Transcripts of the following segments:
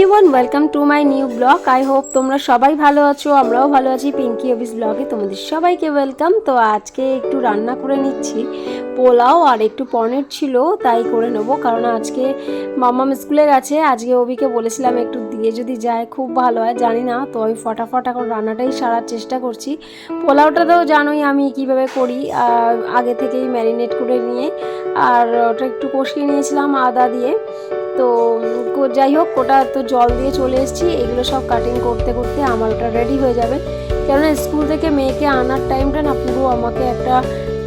Everyone welcome to my new blog I hope তোমরা সবাই ভালো আছো, আমরাও ভালো আছি। পিঙ্কি অফিস ব্লগে তোমাদের সবাইকে ওয়েলকাম তো আজকে একটু রান্না করে নিচ্ছি। পোলাও আর একটু পনির ছিল, তাই করে নেব। কারণ আজকে মাম্মাম স্কুলে গেছে, আজকে অবিকে বলেছিলাম একটু দিয়ে যদি যায়, খুব ভালো হয়, জানি না। তো আমি ফটাফট এখন রান্নাটাই সারার চেষ্টা করছি। পোলাওটা তো জানোই আমি কীভাবে করি আগে থেকেই ম্যারিনেট করে নিয়ে। আর ওটা একটু কষিয়ে নিয়েছিলাম আদা দিয়ে। যাই হোক, ওটা তো জল দিয়ে চলে এসেছি। এগুলো সব কাটিং করতে করতে আমার ওটা রেডি হয়ে যাবে। কেননা স্কুল থেকে মেয়েকে আনার টাইমটা না পুরো আমাকে একটা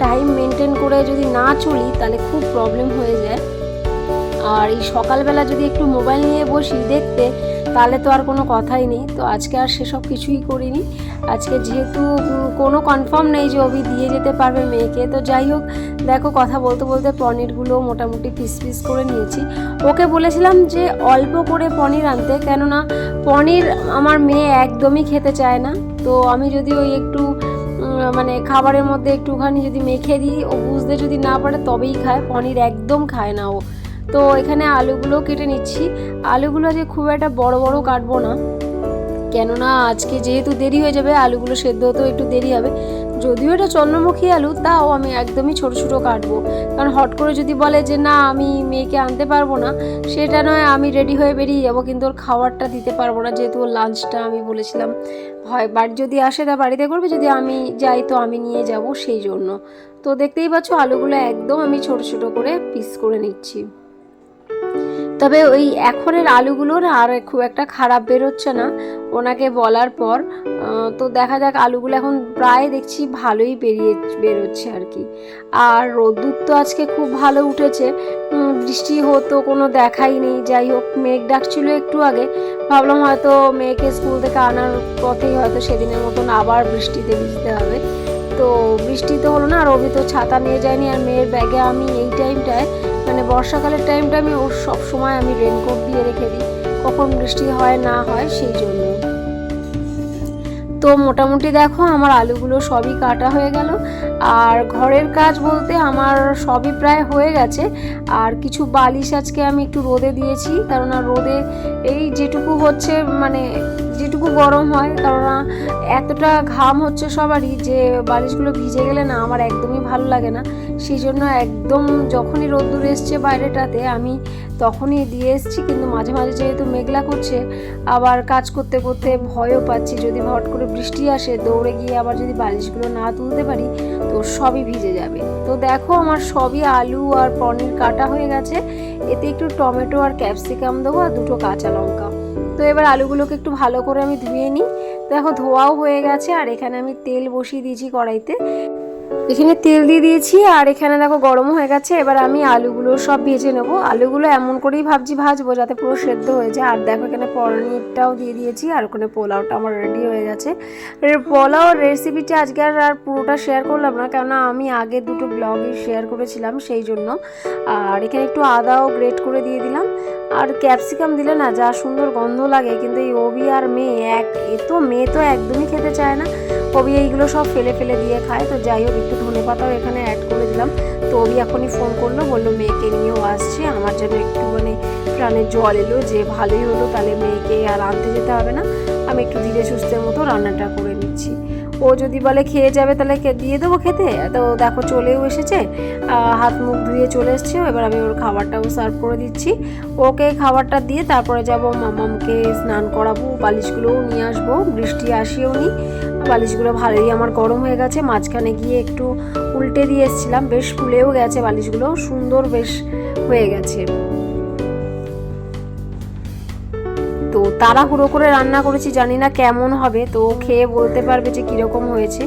টাইম মেনটেন করে যদি না চলি, তাহলে খুব প্রবলেম হয়ে যায়। আর এই সকালবেলা যদি একটু মোবাইল নিয়ে বসি দেখতে তাহলে তো আর কোনো কথাই নেই। তো আজকে আর সেসব কিছুই করিনি। আজকে যেহেতু কোনো কনফার্ম নেই যে অভি দিয়ে যেতে পারবে মেয়েকে। তো যাই হোক, দেখো কথা বলতে বলতে পনিরগুলো মোটামুটি পিস পিস করে নিয়েছি। ওকে বলেছিলাম যে অল্প করে পনির আনতে, কেননা পনির আমার মেয়ে একদমই খেতে চায় না। তো আমি যদি ওই একটু মানে খাবারের মধ্যে একটুখানি যদি মেখে দিই, ও বুঝতে যদি না পারে তবেই খায়। পনির একদম খায় না ও। তো এখানে আলুগুলো কেটে নিচ্ছি। আলুগুলো যে খুব একটা বড় বড় কাটবো না। কেননা আজকে যেহেতু দেরি হয়ে যাবে, আলুগুলো সেদ্ধ হতেও একটু দেরি হবে। যদিও এটা চন্দ্রমুখী আলু, তাও আমি একদমই ছোট ছোট কাটবো। কারণ হট করে যদি বলে যে না, আমি মেয়েকে আনতে পারব না, সেটা নয় আমি রেডি হয়ে বেরিয়ে যাব, কিন্তু ওর খাবারটা দিতে পারব না, যেহেতু ওর লাঞ্চটা আমি বলেছিলাম। হয় বাড়ি যদি আসে তা বাড়িতে করবে, যদি আমি যাই তো আমি নিয়ে যাব, সেই জন্য। তো দেখতেই পাচ্ছ, আলুগুলো একদম আমি ছোট ছোট করে পিস করে নিচ্ছি। তবে ওই এখনের আলুগুলোর আর খুব একটা খারাপ বেরোচ্ছে না। ওনাকে বলার পর তো দেখা যাক আলুগুলো এখন প্রায় দেখছি ভালোই বেরিয়ে বেরোচ্ছে আর কি। আর রোদ্দুর তো আজকে খুব ভালো উঠেছে। বৃষ্টি হতো, কোনো দেখাই নেই। যাই হোক, মেঘ ডাকছিল একটু আগে। ভাবলাম হয়তো মেয়েকে স্কুল থেকে আনার পথেই হয়তো সেদিনের মতন আবার বৃষ্টিতে ভিজতে হবে। তো বৃষ্টি তো হলো না, আর অভি তো ছাতা নিয়ে যায়নি আর মেয়ের ব্যাগে আমি এই টাইমটায় মানে বর্ষাকালের টাইমটা আমি ওর সব সময় আমি রেনকোট দিয়ে রেখে দিই, কখন বৃষ্টি হয় না হয় সেই জন্য। তো মোটামুটি দেখো আমার আলুগুলো সবই কাটা হয়ে গেল, আর ঘরের কাজ বলতে আমার সবই প্রায় হয়ে গেছে, আর কিছু বালিশ আজকে আমি একটু রোদে দিয়েছি কারণ রোদে এই যেটুকু হচ্ছে মানে যেটুকু গরম হয় কারণ এতটা ঘাম হচ্ছে সবারই যে বালিশগুলো ভিজে গেলে না আমার একদমই ভালো লাগে না। সেই জন্য একদম যখনই রোদ্দুর এসছে বাইরেটাতে, আমি তখনই দিয়ে এসেছি। কিন্তু মাঝে মাঝে যেহেতু মেঘলা করছে, আবার কাজ করতে করতে ভয়ও পাচ্ছি। যদি হট করে বৃষ্টি আসে, দৌড়ে গিয়ে আবার যদি বালিশগুলো না তুলতে পারি, তো সবই ভিজে যাবে। তো দেখো আমার সবই আলু আর পনির কাটা হয়ে গেছে। এতে একটু টমেটো আর ক্যাপসিকাম দেবো আর দুটো কাঁচা লঙ্কা। তো এবার আলুগুলোকে একটু ভালো করে আমি ধুয়ে নিই। তো এখন ধোয়াও হয়ে গেছে আর এখানে আমি তেল বসিয়ে দিয়েছি কড়াইতে। এখানে তেল দিয়ে দিয়েছি আর এখানে দেখো গরম হয়ে গেছে। এবার আমি আলুগুলো সব ভেজে নেব। আলুগুলো এমন করেই ভাবছি ভাজবো যাতে পুরো সেদ্ধ হয়ে যায়। আর দেখো এখানে পনিরটাও দিয়ে দিয়েছি আর ওখানে পোলাওটা আমার রেডি হয়ে গেছে। পোলাও রেসিপিটা আজকে আর আর পুরোটা শেয়ার করলাম না, কেননা আমি আগে দুটো ব্লগে শেয়ার করেছিলাম সেই জন্য। আর এখানে একটু আদাও গ্রেট করে দিয়ে দিলাম। আর ক্যাপসিকাম দিলে না যা সুন্দর গন্ধ লাগে, কিন্তু এই ওবি আর মেয়ে এক, এ তো মেয়ে তো একদমই খেতে চায় না। কবি এইগুলো সব ফেলে ফেলে দিয়ে খায়। তো যাই হোক, একটু ধনে পাতাও এখানে অ্যাড করে দিলাম। তো অবি এখনই ফোন করল, বলল, মেয়েকে নিয়েও আসছে। আমার জন্য একটু মানে প্রাণে জল এলো যে ভালোই হলো, তাহলে মেয়েকে আর আনতে যেতে হবে না। আমি একটু ধীরে সুস্থের মতো রান্নাটা করে নিচ্ছি। ও যদি বলে খেয়ে যাবে তাহলে দিয়ে দেবো খেতে? তো দেখো চলেও এসেছে। হাত মুখ ধুয়ে চলে এসছে। এবার আমি ওর খাবারটাও সার্ভ করে দিচ্ছি। ওকে খাবারটা দিয়ে তারপরে যাব মামামকে স্নান করাবো, বালিশগুলোও নিয়ে আসব। বৃষ্টি আসিও নি। বালিশগুলো ভালোই আমার গরম হয়ে গেছে। মাঝখানে গিয়ে একটু উল্টে দিয়ে এসেছিলাম। বেশ ফুলেও গেছে বালিশগুলো। সুন্দর বেশ হয়ে গেছে। তাড়াহুড়ো করে রান্না করেছি, জানি না কেমন হবে, তো খেয়ে বলতে পারবে যে কীরকম হয়েছে।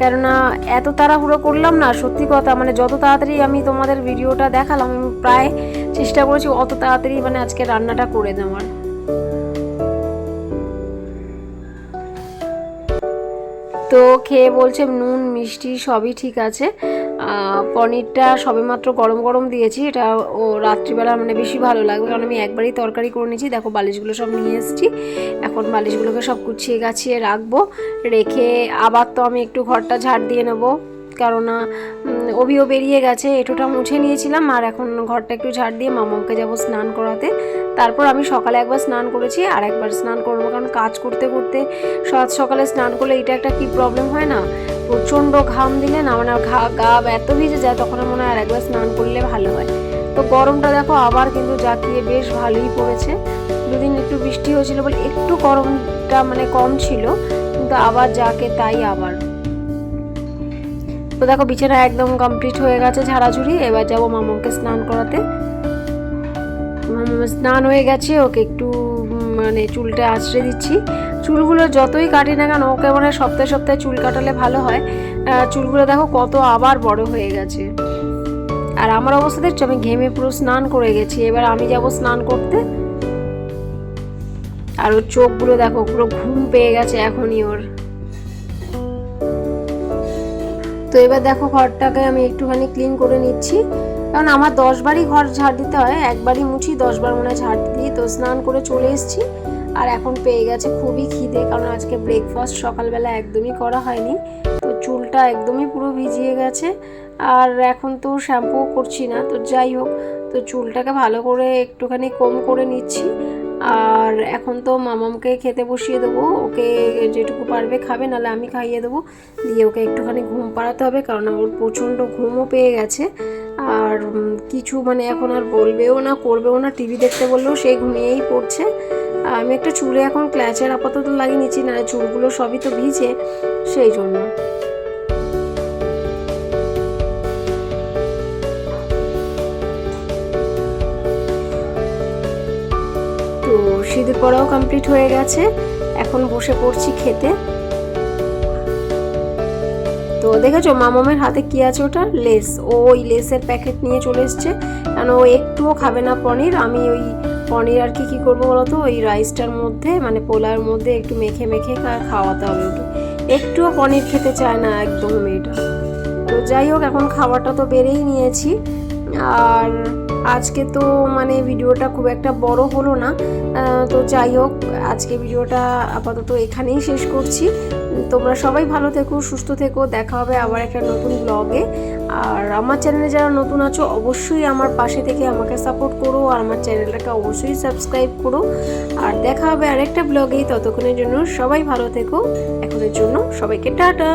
কেননা এত তাড়াহুড়ো করলাম না, সত্যি কথা মানে যত তাড়াতাড়ি আমি তোমাদের ভিডিওটা দেখালাম, আমি প্রায় চেষ্টা করেছি অত তাড়াতাড়ি মানে আজকে রান্নাটা করে দেওয়ার। তো খেয়ে বলছে, নুন, মিষ্টি সবই ঠিক আছে। পনিরটা সবেমাত্র গরম গরম দিয়েছি। এটা ও রাত্রিবেলা মানে বেশি ভালো লাগবে কারণ আমি একবারই তরকারি করে নিয়েছি। দেখো বালিশগুলো সব নিয়ে এসেছি। এখন বালিশগুলোকে সব কুচিয়ে গাছিয়ে রাখব। রেখে আবার তো আমি একটু ঘরটা ঝাড় দিয়ে নেব। কেননা অবিও বেরিয়ে গেছে, এটোটা মুছে নিয়েছিলাম, আর এখন ঘরটা একটু ঝাড় দিয়ে মামাকে যাব স্নান করাতে। তারপর আমি সকালে একবার স্নান করেছি, আর একবার স্নান করব, কারণ কাজ করতে করতে সাত সকালে স্নান করলে এটা একটা কি প্রবলেম হয় না? প্রচণ্ড ঘাম দিলে না মানে ঘা, গা এত ভিজে যায়, তখন মনে হয় আর একবার স্নান করলে ভালো হয়। তো গরমটা দেখো আবার কিন্তু জাকিয়ে বেশ ভালোই পড়েছে। দুদিন একটু বৃষ্টি হয়েছিল বলে একটু গরমটা মানে কম ছিল, কিন্তু আবার যাকে তাই আবার। তো দেখো, বিছানা একদম কমপ্লিট হয়ে গেছে ঝাড়াঝুড়ি। এবার যাব মামাকে স্নান করাতে। স্নান হয়ে গেছে, ওকে একটু মানে চুলটা আঁচড়ে দিচ্ছি। চুলগুলো যতই কাটি না কেন, ওকে মানে সপ্তাহে সপ্তাহে চুল কাটালে ভালো হয়। চুলগুলো দেখো কত আবার বড় হয়ে গেছে। আর আমার অবস্থা দেখছ, আমি ঘেমে পুরো স্নান করে গেছি। এবার আমি যাব স্নান করতে। আর ওর চোখগুলো দেখো, পুরো ঘুম পেয়ে গেছে এখনই ওর। তো এবার দেখো ঘরটাকে আমি একটুখানি ক্লিন করে নিচ্ছি। কারণ আমার দশ বারই ঘর ঝাড় দিতে হয়, একবারই মুছি দশ বার মনে ঝাড় দিই তো স্নান করে চলে এসেছি। আর এখন পেয়ে গেছে খুবই খিদে, কারণ আজকে ব্রেকফাস্ট সকালবেলা একদমই করা হয়নি। তো চুলটা একদমই পুরো ভিজিয়ে গেছে। আর এখন তো শ্যাম্পু করছি না, তো যাই হোক, তো চুলটাকে ভালো করে একটুখানি কম করে নিচ্ছি। আর এখন তো মামামকে খেতে বসিয়ে দেবো। ওকে যেটুকু পারবে খাবে, নাহলে আমি খাইয়ে দেবো। দিয়ে ওকে একটুখানি ঘুম পাড়াতে হবে, কারণ ওর প্রচণ্ড ঘুমও পেয়ে গেছে। আর কিছু মানে এখন আর বলবেও না, করবেও না। টিভি দেখতে বললেও সেই ঘুমিয়েই পড়ছে। আমি একটা চুলে এখন ক্ল্যাচের আপাতত লাগিয়ে নিচ্ছি না চুলগুলো সবই তো ভিজে। সেই জন্য। সিঁদুর পড়াও কমপ্লিট হয়ে গেছে। এখন বসে পড়ছি খেতে। তো দেখেছ, মামামের হাতে কি আছে ওটা লেস। ও ওই লেসের প্যাকেট নিয়ে চলে এসছে। কেন ও একটুও খাবে না পনির? আমি ওই পনির আর কি, কী করব বলতো? ওই রাইসটার মধ্যে মানে পোলার মধ্যে একটু মেখে মেখে খাওয়াতে হবে ওকে। একটুও পনির খেতে চায় না একদম মেয়েটা। তো যাই হোক, এখন খাবারটা তো বেড়েই নিয়েছি। আর আজকে তো মানে ভিডিওটা খুব একটা বড় হলো না তো যাই হোক, আজকে ভিডিওটা আপাতত এখানেই শেষ করছি। তোমরা সবাই ভালো থেকো, সুস্থ থেকো, দেখা হবে আবার একটা নতুন ব্লগে আর আমার চ্যানেলে যারা নতুন আছো, অবশ্যই আমার পাশে থেকে আমাকে সাপোর্ট করো আর আমার চ্যানেলটাকে অবশ্যই সাবস্ক্রাইব করো। আর দেখা হবে আরেকটা ব্লগেই ততক্ষণের জন্য সবাই ভালো থেকো। এখনের জন্য সবাইকে টাটা।